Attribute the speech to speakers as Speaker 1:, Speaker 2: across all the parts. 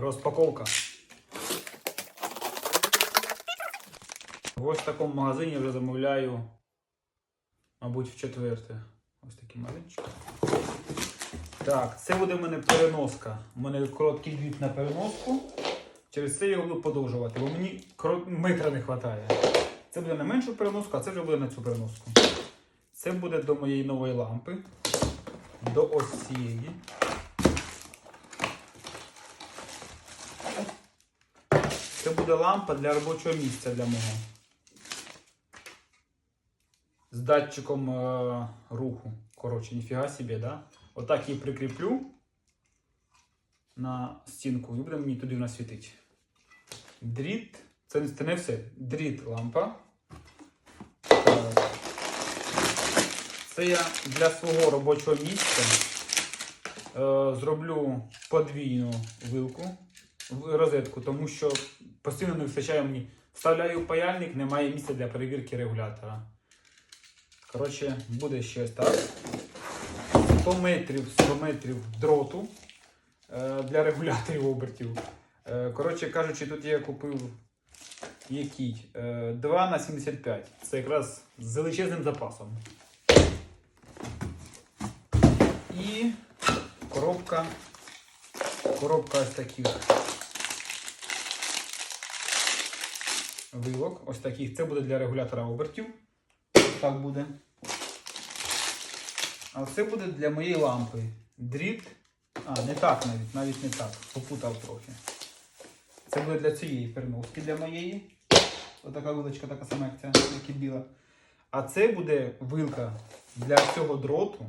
Speaker 1: Розпаковка. В ось такому магазині вже замовляю, мабуть, в четверте. Ось такий магазинчик. Так, це буде в мене переноска. У мене короткий дріт на переноску. Через це я буду подовжувати, бо мені метра не вистачає. Це буде на меншу переноску, а це вже буде на цю переноску. Це буде до моєї нової лампи. До ось цієї. Це буде лампа для робочого місця для мого. З датчиком е, руху. Коротше, ніфіга собі, да? Отак її прикріплю на стінку і буде мені туди вона світити. Дріт. Це не все. Дріт лампа. Це я для свого робочого місця е, зроблю подвійну вилку розетку, тому що постійно не вистачає мені. Вставляю паяльник, немає місця для перевірки регулятора. Коротше, буде щось так. 100 метрів, 100 метрів дроту е, для регуляторів обертів. Е, коротше кажучи, тут я купив який? Е, 2 на 75. Це якраз з величезним запасом. І коробка. Коробка ось таких вилок. Ось таких. Це буде для регулятора обертів. Так буде. А це буде для моєї лампи. Дріт. А, не так навіть, навіть не так. Попутав трохи. Це буде для цієї переноски для моєї. Отака вилочка, така сама, як ця, як і біла. А це буде вилка для цього дроту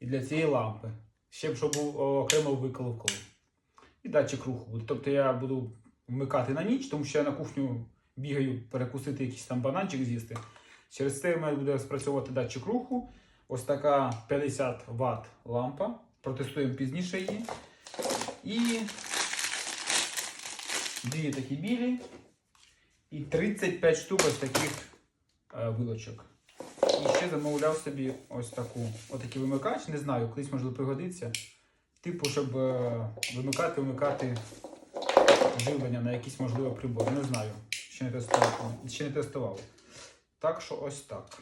Speaker 1: і для цієї лампи. Ще б щоб був окремо виколовкою. І датчик руху буде. Тобто я буду вмикати на ніч, тому що я на кухню бігаю перекусити якийсь там бананчик з'їсти. Через це в мене буде спрацьовувати датчик руху. Ось така 50 Вт лампа. Протестуємо пізніше її. І дві такі білі. І 35 штук ось таких е, вилочок. І ще замовляв собі ось таку, отакий вимикач. Не знаю, колись можливо пригодиться. Типу, щоб е, вимикати, вимикати живлення на якісь можливо прибори. Не знаю. Ще не тестував. Ще не тестував. Так що ось так.